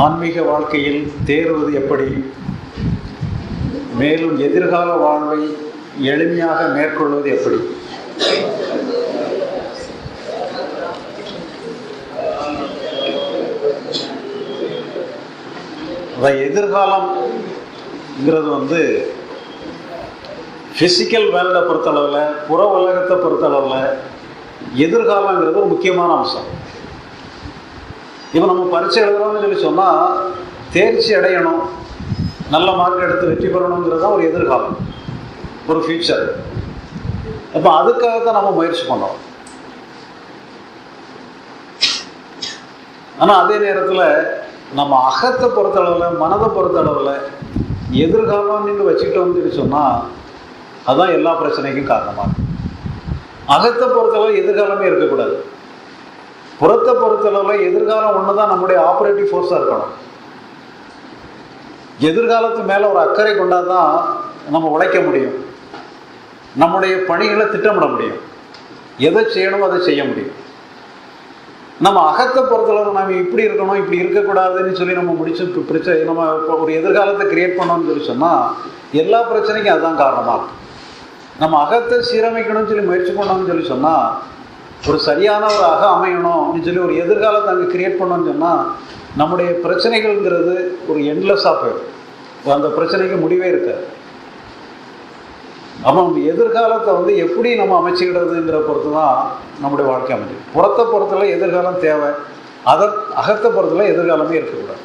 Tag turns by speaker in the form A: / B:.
A: ஆன்மீக வாழ்க்கையில் தேர்வது எப்படி? மேலும் எதிர்கால வாழ்வை எளிமையாக மேற்கொள்வது எப்படி? எதிர்காலம்ங்கிறது வந்து ஃபிசிக்கல் வேர்ல்டை பொறுத்தளவில் புற உலகத்தை பொறுத்தளவில் எதிர்காலங்கிறது ஒரு முக்கியமான அம்சம். இப்போ நம்ம பரீட்சை எழுதுறோம்னு சொல்லி சொன்னால் தேர்ச்சி அடையணும். நல்ல மார்க் எடுத்து வெற்றி பெறணுங்கிறது தான் ஒரு எதிர்காலம். ஒரு ஃபியூச்சர் அப்போ அதுக்காக தான் நம்ம முயற்சி பண்ணோம். ஆனால் அதே நேரத்தில் நம்ம அகத்தை பொறுத்தளவில் மனதை பொறுத்தளவில் எதிர்காலம் நீங்கள் வச்சுக்கிட்டோம்னு சொல்லி சொன்னால் அதுதான் எல்லா பிரச்சனைக்கும் காரணமாக அகத்தை பொறுத்தளவு எதிர்காலமே இருக்கக்கூடாது. புறத்தை பொறுத்தளவில் எதிர்காலம் ஒன்று தான் நம்முடைய ஆப்ரேட்டிவ் ஃபோர்ஸாக இருக்கணும். எதிர்காலத்து மேலே ஒரு அக்கறை கொண்டால் தான் நம்ம உழைக்க முடியும். நம்முடைய பணிகளை திட்டமிட முடியும். எதை செய்யணுமோ அதை செய்ய முடியும். நம்ம அகத்தை பொறுத்தளவு நம்ம இப்படி இருக்கணும் இப்படி இருக்கக்கூடாதுன்னு சொல்லி நம்ம முடிச்சு பிரச்சனை நம்ம இப்போ ஒரு எதிர்காலத்தை கிரியேட் பண்ணோம்னு சொல்லி சொன்னால் எல்லா பிரச்சனைக்கும் அதுதான் காரணமாக இருக்கும். நம்ம அகத்தை சீரமைக்கணும்னு சொல்லி முயற்சி பண்ணோம்னு சொல்லி சொன்னால் ஒரு சரியானவராக அமையணும் அப்படின்னு சொல்லி ஒரு எதிர்காலத்தை அங்கே கிரியேட் பண்ணோம்னு சொன்னால் நம்முடைய பிரச்சனைகள்ங்கிறது ஒரு என்லெஸ்ஸாக போயிடும். அந்த பிரச்சனைக்கு முடிவே இருக்காது. அப்போ நம்ம எதிர்காலத்தை வந்து எப்படி நம்ம அமைச்சுக்கிடுறதுங்கிற பொறுத்து தான் நம்முடைய வாழ்க்கை அமைஞ்சு புறத்தை பொறுத்தில் எதிர்காலம் தேவை. அதை அகத்தை பொறுத்தில் எதிர்காலமே இருக்கக்கூடாது.